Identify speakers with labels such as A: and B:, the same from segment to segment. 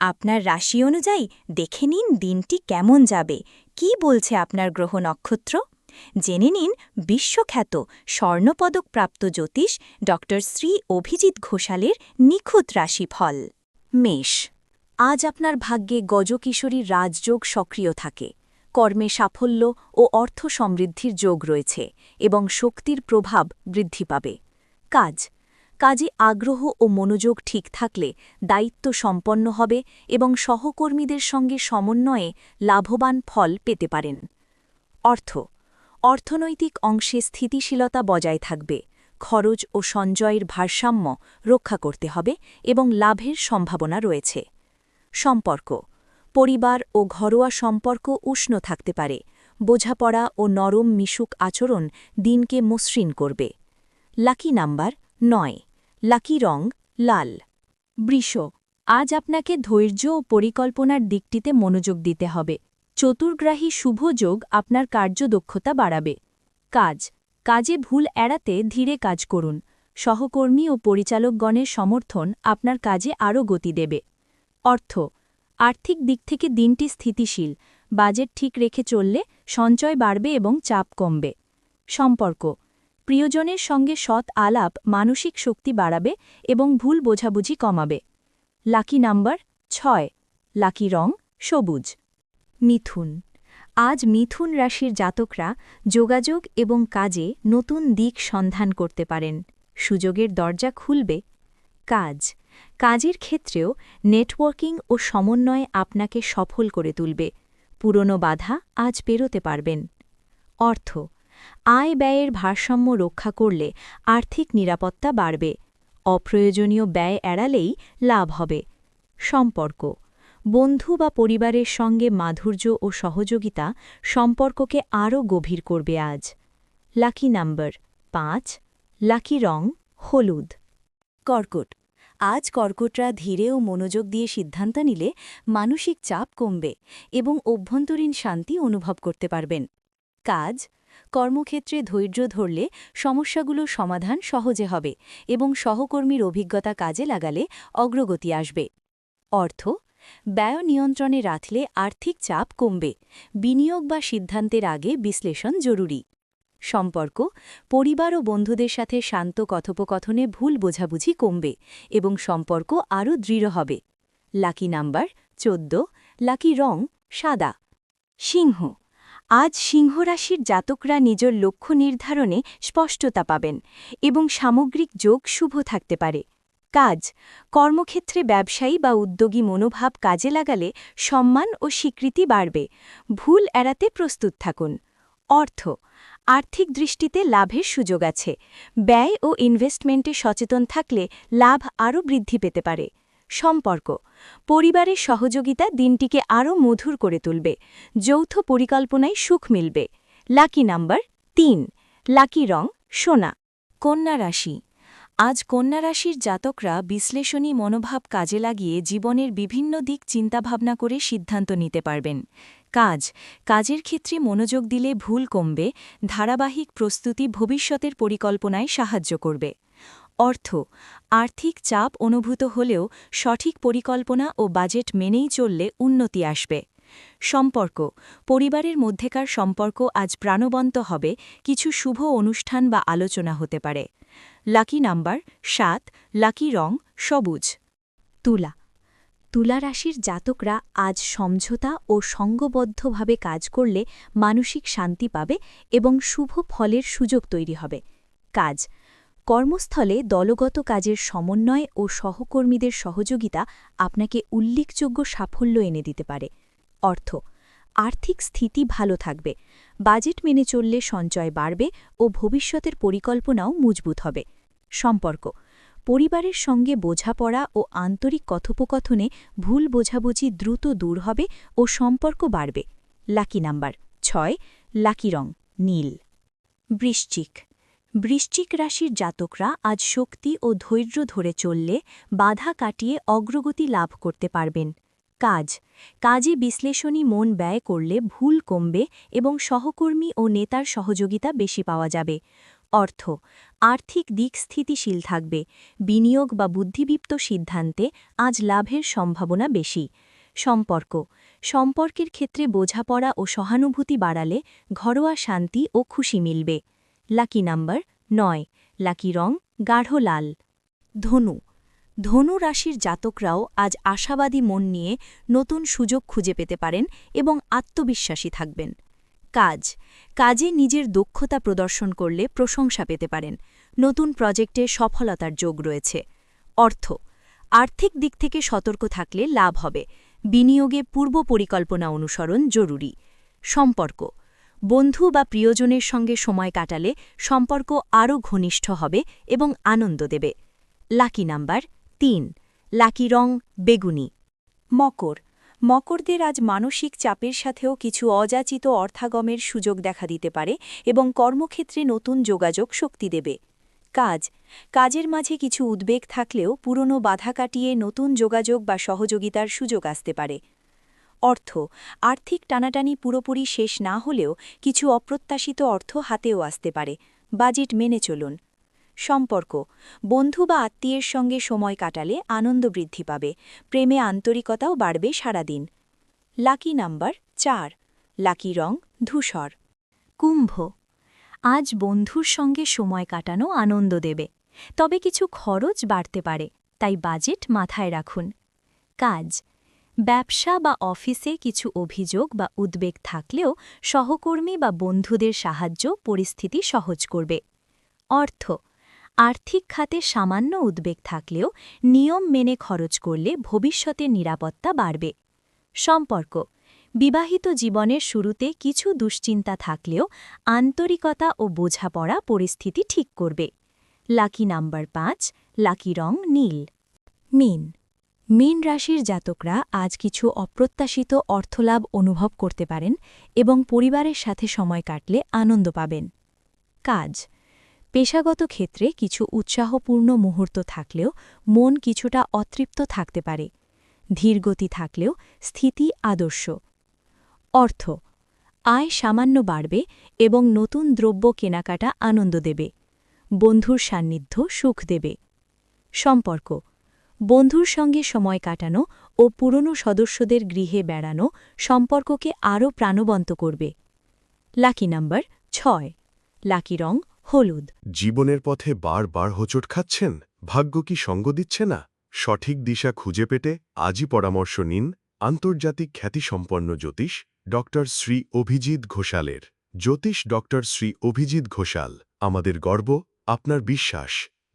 A: আপনার রাশি অনুযায়ী দেখে নিন দিনটি কেমন যাবে। কি বলছে আপনার গ্রহ নক্ষত্র? জেনে নিন বিশ্বখ্যাত স্বর্ণপদকপ্রাপ্ত জ্যোতিষ ড শ্রী অভিজিৎ ঘোষালের নিখুঁত রাশিফল। মেষ। আজ আপনার ভাগ্যে গজকিশোরীর রাজযোগ সক্রিয় থাকে। কর্মে সাফল্য ও অর্থ সমৃদ্ধির যোগ রয়েছে এবং শক্তির প্রভাব বৃদ্ধি পাবে। কাজ। কাজে আগ্রহ ও মনোযোগ ঠিক থাকলে দায়িত্ব সম্পন্ন হবে এবং সহকর্মীদের সঙ্গে সমন্বয়ে লাভবান ফল পেতে পারেন। অর্থ অর্থনৈতিক অংশে স্থিতিশীলতা বজায় থাকবে, খরচ ও সঞ্জয়ের ভারসাম্য রক্ষা করতে হবে এবং লাভের সম্ভাবনা রয়েছে। সম্পর্ক পরিবার ও ঘরোয়া সম্পর্ক উষ্ণ থাকতে পারে, বোঝাপড়া ও নরম মিশুক আচরণ দিনকে মসৃণ করবে। লাকি নাম্বার নয়। লাকি রং, লাল। বৃষ, আজ আপনাকে ধৈর্য ও পরিকল্পনার দিকটিতে মনোযোগ দিতে হবে। চতুর্গ্রাহী শুভ যোগ আপনার কার্যদক্ষতা বাড়াবে। কাজ, কাজে ভুল এড়াতে ধীরে কাজ করুন। সহকর্মী ও পরিচালকগণের সমর্থন আপনার কাজে আরও গতি দেবে। অর্থ, আর্থিক দিক থেকে দিনটি স্থিতিশীল, বাজেট ঠিক রেখে চললে সঞ্চয় বাড়বে এবং চাপ কমবে। সম্পর্ক প্রিয়জনের সঙ্গে সৎ আলাপ মানসিক শক্তি বাড়াবে এবং ভুল বোঝাবুঝি কমাবে। লাকি নাম্বার ছয়। লাকি রং সবুজ। মিথুন। আজ মিথুন রাশির জাতকরা যোগাযোগ এবং কাজে নতুন দিক সন্ধান করতে পারেন। সুযোগের দরজা খুলবে। কাজ। কাজের ক্ষেত্রেও নেটওয়ার্কিং ও সমন্বয় আপনাকে সফল করে তুলবে। পুরনো বাধা আজ পেরোতে পারবেন। অর্থ। আয় ব্যয়ের ভারসাম্য রক্ষা করলে আর্থিক নিরাপত্তা বাড়বে। অপ্রয়োজনীয় ব্যয় এড়ালেই লাভ হবে। সম্পর্ক। বন্ধু বা পরিবারের সঙ্গে মাধুর্য ও সহযোগিতা সম্পর্ককে আরও গভীর করবে আজ। লাকি নাম্বার পাঁচ। লাকি রং হলুদ। কর্কট। আজ কর্কটরা ধীরে ও মনোযোগ দিয়ে সিদ্ধান্ত নিলে মানসিক চাপ কমবে এবং অভ্যন্তরীণ শান্তি অনুভব করতে পারবেন। কাজ। কর্মক্ষেত্রে ধৈর্য ধরলে সমস্যাগুলো সমাধান সহজে হবে এবং সহকর্মীর অভিজ্ঞতা কাজে লাগালে অগ্রগতি আসবে। অর্থ, ব্যয় নিয়ন্ত্রণে রাখলে আর্থিক চাপ কমবে। বিনিয়োগ বা সিদ্ধান্তের আগে বিশ্লেষণ জরুরি। সম্পর্ক, পরিবার ও বন্ধুদের সাথে শান্ত কথোপকথনে ভুল বোঝাবুঝি কমবে এবং সম্পর্ক আরও দৃঢ় হবে। লাকি নাম্বার, চোদ্দ। লাকি রং, সাদা। সিংহ আজ সিংহরাশির জাতকরা নিজের লক্ষ্য নির্ধারণে স্পষ্টতা পাবেন এবং সামগ্রিক যোগ শুভ থাকতে পারে। কাজ, কর্মক্ষেত্রে ব্যবসায়ী বা উদ্যোগী মনোভাব কাজে লাগালে সম্মান ও স্বীকৃতি বাড়বে, ভুল এড়াতে প্রস্তুত থাকুন। অর্থ, আর্থিক দৃষ্টিতে লাভের সুযোগ আছে, ব্যয় ও ইনভেস্টমেন্টে সচেতন থাকলে লাভ আরও বৃদ্ধি পেতে পারে। সম্পর্ক। পরিবারের সহযোগিতা দিনটিকে আরও মধুর করে তুলবে। যৌথ পরিকল্পনায় সুখ মিলবে। লাকি নাম্বার তিন। লাকি রং সোনা। কন্যা রাশি। আজ কন্যা রাশির জাতকরা বিশ্লেষণী মনোভাব কাজে লাগিয়ে জীবনের বিভিন্ন দিক চিন্তাভাবনা করে সিদ্ধান্ত নিতে পারবেন। কাজ। কাজের ক্ষেত্রে মনোযোগ দিলে ভুল কমবে, ধারাবাহিক প্রস্তুতি ভবিষ্যতের পরিকল্পনায় সাহায্য করবে। অর্থ, আর্থিক চাপ অনুভূত হলেও সঠিক পরিকল্পনা ও বাজেট মেনেই চললে উন্নতি আসবে। সম্পর্ক, পরিবারের মধ্যেকার সম্পর্ক আজ প্রাণবন্ত হবে, কিছু শুভ অনুষ্ঠান বা আলোচনা হতে পারে। লাকি নাম্বার, সাত, লাকি রং, সবুজ। তুলা তুলা রাশির জাতকরা আজ সমঝোতা ও সঙ্গবদ্ধভাবে কাজ করলে মানসিক শান্তি পাবে এবং শুভ ফলের সুযোগ তৈরি হবে। কাজ কর্মস্থলে দলগত কাজের সমন্বয় ও সহকর্মীদের সহযোগিতা আপনাকে উল্লেখযোগ্য সাফল্য এনে দিতে পারে। অর্থ, আর্থিক স্থিতি ভালো থাকবে, বাজেট মেনে চললে সঞ্চয় বাড়বে ও ভবিষ্যতের পরিকল্পনাও মজবুত হবে। সম্পর্ক, পরিবারের সঙ্গে বোঝাপড়া ও আন্তরিক কথোপকথনে ভুল বোঝাবুঝি দ্রুত দূর হবে ও সম্পর্ক বাড়বে। লাকি নাম্বার, ছয়, লাকি রং, নীল। বৃশ্চিক বৃশ্চিক রাশির জাতকরা আজ শক্তি ও ধৈর্য ধরে চললে বাধা কাটিয়ে অগ্রগতি লাভ করতে পারবেন। কাজ। কাজে বিশ্লেষণী মন ব্যয় করলে ভুল কমবে এবং সহকর্মী ও নেতার সহযোগিতা বেশি পাওয়া যাবে। অর্থ। আর্থিক দিক স্থিতিশীল থাকবে। বিনিয়োগ বা বুদ্ধিদীপ্ত সিদ্ধান্তে আজ লাভের সম্ভাবনা বেশি। সম্পর্ক। সম্পর্কের ক্ষেত্রে বোঝাপড়া ও সহানুভূতি বাড়ালে ঘরোয়া শান্তি ও খুশি মিলবে। লাকি নাম্বার নয়। লাকি রং গাঢ় লাল। ধনু। ধনু রাশির জাতকরাও আজ আশাবাদী মন নিয়ে নতুন সুযোগ খুঁজে পেতে পারেন এবং আত্মবিশ্বাসী থাকবেন। কাজ। কাজে নিজের দক্ষতা প্রদর্শন করলে প্রশংসা পেতে পারেন। নতুন প্রজেক্টে সফলতার যোগ রয়েছে। অর্থ। আর্থিক দিক থেকে সতর্ক থাকলে লাভ হবে। বিনিয়োগে পূর্ব পরিকল্পনা অনুসরণ জরুরি। সম্পর্ক। বন্ধু বা প্রিয়জনের সঙ্গে সময় কাটালে সম্পর্ক আরও ঘনিষ্ঠ হবে এবং আনন্দ দেবে। লাকি নাম্বার তিন। লাকি রং বেগুনি। মকর। মকরদের আজ মানসিক চাপের সাথেও কিছু অযাচিত অর্থাগমের সুযোগ দেখা দিতে পারে এবং কর্মক্ষেত্রে নতুন যোগাযোগ শক্তি দেবে। কাজ। কাজের মাঝে কিছু উদ্বেগ থাকলেও পুরনো বাধা কাটিয়ে নতুন যোগাযোগ বা সহযোগিতার সুযোগ আসতে পারে। অর্থ। আর্থিক টানাটানি পুরোপুরি শেষ না হলেও কিছু অপ্রত্যাশিত অর্থ হাতেও আসতে পারে। বাজেট মেনে চলুন। সম্পর্ক। বন্ধু বা আত্মীয়ের সঙ্গে সময় কাটালে আনন্দ বৃদ্ধি পাবে। প্রেমে আন্তরিকতাও বাড়বে সারাদিন। লাকি নাম্বার চার। লাকি রং, ধূসর। কুম্ভ। আজ বন্ধুর সঙ্গে সময় কাটানো আনন্দ দেবে। তবে কিছু খরচ বাড়তে পারে, তাই বাজেট মাথায় রাখুন। কাজ। ব্যবসা বা অফিসে কিছু অভিযোগ বা উদ্বেগ থাকলেও সহকর্মী বা বন্ধুদের সাহায্য পরিস্থিতি সহজ করবে। অর্থ, আর্থিক খাতে সামান্য উদ্বেগ থাকলেও নিয়ম মেনে খরচ করলে ভবিষ্যতের নিরাপত্তা বাড়বে। সম্পর্ক, বিবাহিত জীবনের শুরুতে কিছু দুশ্চিন্তা থাকলেও আন্তরিকতা ও বোঝাপড়া পরিস্থিতি ঠিক করবে। লাকি নাম্বার পাঁচ, লাকি রং নীল। মিন মিন রাশির জাতকরা আজ কিছু অপ্রত্যাশিত অর্থলাভ অনুভব করতে পারেন এবং পরিবারের সাথে সময় কাটলে আনন্দ পাবেন। কাজ পেশাগত ক্ষেত্রে কিছু উৎসাহপূর্ণ মুহূর্ত থাকলেও মন কিছুটা অতৃপ্ত থাকতে পারে। ধীরগতি থাকলেও স্থিতি আদর্শ। অর্থ আয় সামান্য বাড়বে এবং নতুন দ্রব্য কেনাকাটা আনন্দ দেবে। বন্ধুর সান্নিধ্য সুখ দেবে। সম্পর্ক বন্ধুর সঙ্গে সময় কাটানো ও পুরনো সদস্যদের গৃহে বেড়ানো সম্পর্ককে আরও প্রাণবন্ত করবে। লাকি নাম্বার ছয়। লাকি রং হলুদ।
B: জীবনের পথে বারবার হোঁচট খাচ্ছেন? ভাগ্য কি সঙ্গ দিচ্ছে না? সঠিক দিশা খুঁজে পেতে আজই পরামর্শ নিন আন্তর্জাতিক খ্যাতিসম্পন্ন জ্যোতিষ ড শ্রী অভিজিৎ ঘোষালের। জ্যোতিষ ড শ্রী অভিজিৎ ঘোষাল, আমাদের গর্ব, আপনার বিশ্বাস।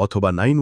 B: অথবা নাইন